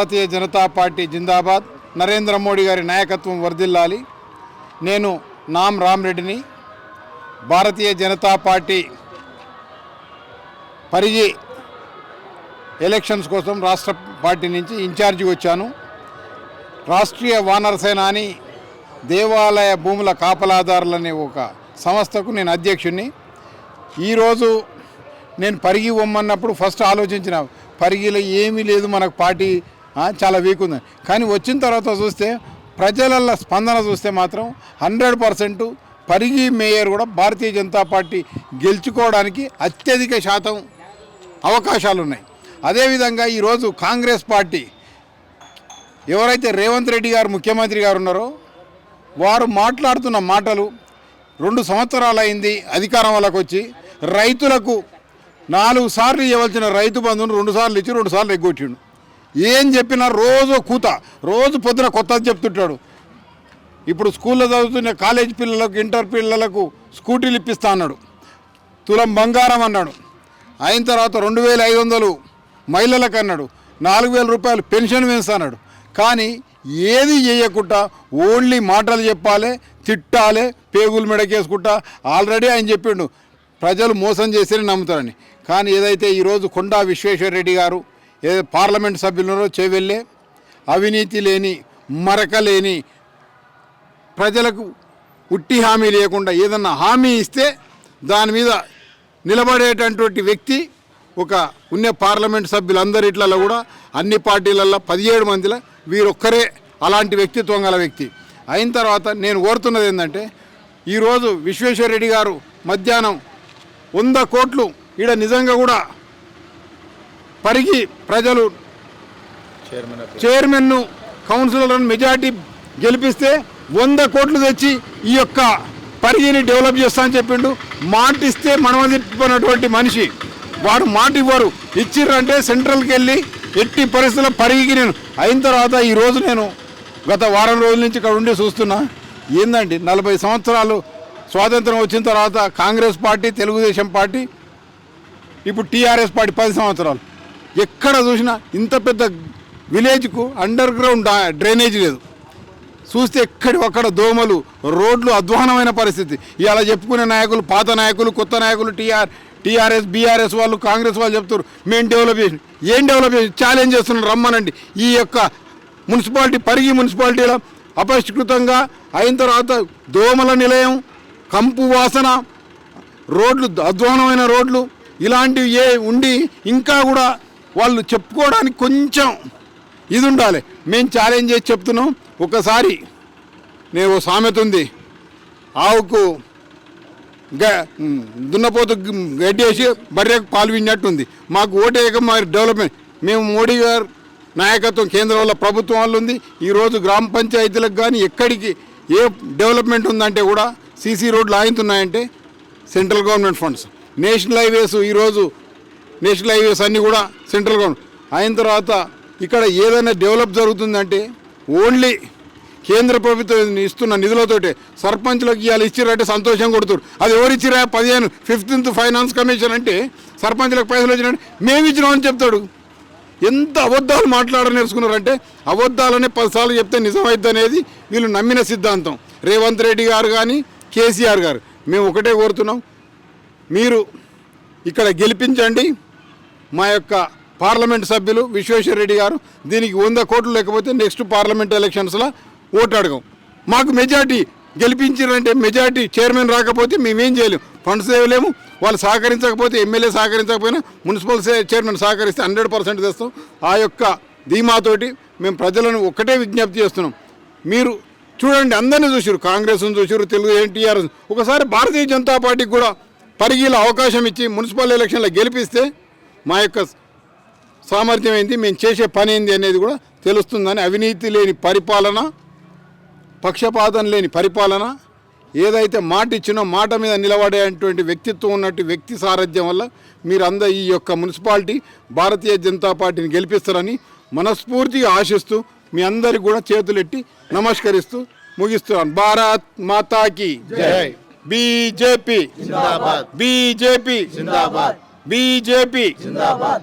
భారతీయ Janata party జిందాబాద్ నరేంద్ర మోడీ గారి నాయకత్వం వర్ధిల్లాలి. నేను నామ్ రామ్రెడ్డిని భారతీయ జనతా పార్టీ పరిగి ఎలక్షన్స్ కోసం రాష్ట్ర పార్టీ నుంచి ఇన్ఛార్జిగా వచ్చాను. రాష్ట్రీయ వానర సేన అని దేవాలయ భూముల కాపలాదారులనే ఒక సంస్థకు నేను అధ్యక్షుడిని ఈరోజు నేను పరిగి పొమ్మన్నప్పుడు ఫస్ట్ ఆలోచించిన పరిగిలో ఏమీ లేదు మనకు పార్టీ చాలా వీక్ ఉంది. కానీ వచ్చిన తర్వాత చూస్తే ప్రజల స్పందన చూస్తే మాత్రం హండ్రెడ్ పర్సెంట్ పరిగి మేయర్ కూడా భారతీయ జనతా పార్టీ గెలుచుకోవడానికి అత్యధిక శాతం అవకాశాలు ఉన్నాయి అదేవిధంగా ఈరోజు కాంగ్రెస్ పార్టీ ఎవరైతే రేవంత్ రెడ్డి గారు ముఖ్యమంత్రి గారు ఉన్నారో వారు మాట్లాడుతున్న మాటలు రెండు సంవత్సరాలైంది అధికారం వాళ్ళకి వచ్చి రైతులకు నాలుగు సార్లు ఇవ్వాల్సిన రైతు బంధువును రెండు సార్లు ఇచ్చి రెండు సార్లు ఎగ్గొట్టిండు. ఏం చెప్పినా రోజు కూత రోజు పొద్దున కొత్తది చెప్తుంటాడు. ఇప్పుడు స్కూల్లో చదువుతున్న కాలేజ్ పిల్లలకు ఇంటర్ పిల్లలకు స్కూటీలు ఇప్పిస్తా అన్నాడు. తులం బంగారం అన్నాడు. అయిన తర్వాత రెండు వేల ఐదు వందలు మహిళలకు అన్నాడు. నాలుగు వేల రూపాయలు పెన్షన్ వేస్తాడు కానీ ఏది చేయకుండా ఓన్లీ మాటలు చెప్పాలి తిట్టాలి పేగులు మెడకేసుకుంటా ఆల్రెడీ ఆయన చెప్పిండు. ప్రజలు మోసం చేసేది నమ్ముతారని. కానీ ఏదైతే ఈరోజు కొండా విశ్వేశ్వర రెడ్డి గారు ఏ పార్లమెంట్ సభ్యులరో చేవెళ్ళే అవినీతి లేని మరక లేని ప్రజలకు ఉట్టి హామీ లేకుండా ఏదన్నా హామీ ఇస్తే దాని మీద నిలబడేటటువంటి వ్యక్తి ఒక ఉన్న పార్లమెంట్ సభ్యులందరిట్లలో కూడా అన్ని పార్టీలలో పదిహేడు మందిలో వీరొక్కరే అలాంటి వ్యక్తిత్వం గల వ్యక్తి. అయిన తర్వాత నేను కోరుతున్నది ఏంటంటే ఈరోజు విశ్వేశ్వరరెడ్డి గారు మధ్యాహ్నం వంద కోట్లు ఈడ నిజంగా కూడా పరిగి ప్రజలు చైర్మన్ను కౌన్సిలర్లను మెజార్టీ గెలిపిస్తే వంద కోట్లు తెచ్చి ఈ యొక్క పరిగిని డెవలప్ చేస్తా అని చెప్పిండు. మాట ఇస్తే మనమదిప్పుకున్నటువంటి మనిషి. వాడు మాట ఇవ్వరు. ఇచ్చిర్రంటే సెంట్రల్కి వెళ్ళి ఎట్టి పరిస్థితుల్లో పరిగికి నేను అయిన తర్వాత ఈ రోజు నేను గత వారం రోజుల నుంచి ఇక్కడ ఉండి చూస్తున్నా. ఏందండి? నలభై సంవత్సరాలు స్వాతంత్రం వచ్చిన తర్వాత కాంగ్రెస్ పార్టీ తెలుగుదేశం పార్టీ ఇప్పుడు టీఆర్ఎస్ పార్టీ పది సంవత్సరాలు. ఎక్కడ చూసినా ఇంత పెద్ద విలేజ్కు అండర్ గ్రౌండ్ డ్రైనేజ్ లేదు. చూస్తే ఎక్కడి ఒక్కడ దోమలు రోడ్లు అధ్వానమైన పరిస్థితి. ఇలా చెప్పుకునే నాయకులు పాత నాయకులు కొత్త నాయకులు టీఆర్ టీఆర్ఎస్ బీఆర్ఎస్ వాళ్ళు కాంగ్రెస్ వాళ్ళు చెప్తారు మేము డెవలప్ చేసి ఏం డెవలప్ చేసి? ఛాలెంజ్ చేస్తున్నాం రమ్మనండి. ఈ యొక్క మున్సిపాలిటీ పరిగి మున్సిపాలిటీలో అపరిష్కృతంగా అయిన తర్వాత దోమల నిలయం కంపు వాసన రోడ్లు అధ్వానమైన రోడ్లు ఇలాంటివి ఏ ఉండి ఇంకా కూడా వాళ్ళు చెప్పుకోవడానికి కొంచెం ఇది ఉండాలి. మేము ఛాలెంజ్ చేసి చెప్తున్నాం. ఒకసారి నేను ఓ సామెత ఉంది. ఆవుకు గ దున్నపోతు గడ్డి వేసి బర్రెకు పాలు విన్నట్టుంది మాకు ఓటేయక మా డెవలప్మెంట్ మేము మోడీ గారు నాయకత్వం కేంద్రంలో ప్రభుత్వం వాళ్ళు ఉంది. ఈరోజు గ్రామ పంచాయతీలకు కానీ ఎక్కడికి ఏ డెవలప్మెంట్ ఉందంటే కూడా సీసీ రోడ్లు ఆయుతున్నాయంటే central government funds. National highways ఈరోజు నేషనల్ హైవేస్ అన్నీ కూడా సెంట్రల్ గవర్నమెంట్. అయిన తర్వాత ఇక్కడ ఏదైనా డెవలప్ జరుగుతుందంటే ఓన్లీ కేంద్ర ప్రభుత్వం ఇస్తున్న నిధులతోటే సర్పంచ్లకు ఇవాళ ఇచ్చిరంటే సంతోషం కొడుతారు. అది ఎవరు ఇచ్చిరా? పదిహేను ఫిఫ్టీన్త్ ఫైనాన్స్ కమిషన్ అంటే సర్పంచ్లకు పైసలు వచ్చినాయంటే మేము ఇచ్చినామని చెప్తాడు. ఎంత అబద్ధాలు మాట్లాడ నేర్చుకున్నారంటే అబద్ధాలనే పదిసార్లు చెప్తే నిజమైద్ది అనేది వీళ్ళు నమ్మిన సిద్ధాంతం. రేవంత్ రెడ్డి గారు కానీ కేసీఆర్ గారు. మేము ఒకటే కోరుతున్నాం. మీరు ఇక్కడ గెలిపించండి. మా యొక్క పార్లమెంట్ సభ్యులు విశ్వేశ్వర రెడ్డి గారు దీనికి వంద కోట్లు లేకపోతే నెక్స్ట్ పార్లమెంట్ ఎలక్షన్స్లో ఓటు అడగం. మాకు మెజార్టీ గెలిపించారంటే మెజార్టీ చైర్మన్ రాకపోతే మేమేం చేయలేము ఫండ్స్ ఇవ్వలేము వాళ్ళు సహకరించకపోతే ఎమ్మెల్యే సహకరించకపోయినా మున్సిపల్ చైర్మన్ సహకరిస్తే హండ్రెడ్ పర్సెంట్ తెస్తాం. ఆ యొక్క ధీమాతోటి మేము ప్రజలను ఒక్కటే విజ్ఞప్తి చేస్తున్నాం. మీరు చూడండి అందరినీ చూసారు కాంగ్రెస్ను చూసారు తెలుగు ఎన్టీఆర్ ఒకసారి భారతీయ జనతా పార్టీకి కూడా పరిగీల అవకాశం ఇచ్చి మున్సిపల్ ఎలక్షన్లో గెలిపిస్తే మా యొక్క సామర్థ్యం ఏంది? మేము చేసే పని ఏంది అనేది కూడా తెలుస్తుందని అవినీతి లేని పరిపాలన పక్షపాతం లేని పరిపాలన ఏదైతే మాట ఇచ్చినో మాట మీద నిలబడేటువంటి వ్యక్తిత్వం ఉన్నట్టు వ్యక్తి సారథ్యం వల్ల మీరందరూ ఈ యొక్క మున్సిపాలిటీ భారతీయ జనతా పార్టీని గెలిపిస్తారని మనస్ఫూర్తిగా ఆశిస్తూ మీ అందరికి కూడా చేతులెట్టి నమస్కరిస్తూ ముగిస్తున్నాను. భారత్ మాతాకి జై. బీజేపీ. బీజేపీ. బీజేపీ జిందాబాద్